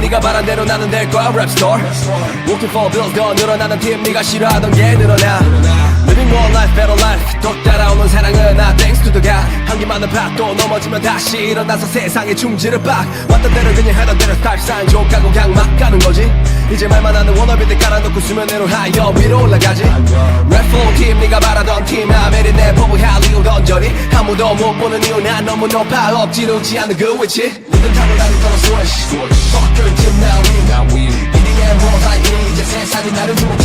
네가 바란 대로 나는 될 거야 랩스토어 Working for bills 더 늘어나는 팀 네가 싫어하던 게 늘어나. Living more life better life. 또 따라오는 사랑은 나 thanks to the God. 한기 많은 밭도 넘어지면 다시 일어나서 세상에 충지를 빡 왔던 대로 그냥 하던 대로 스타일 사인 족가고 그냥 막 가는 거지. 이제 말만 하는 워너비들 깔아놓고 수면 위로 하여 위로 올라가지. 랩플로우 팀 네가 바라던 팀 아메리 내 법을 할리우드 언저리. 아무도 못 보는 이유 난 너무 높아. 엎지르지 않는 그 위치. 니들 타고 다니던 스위치 nada de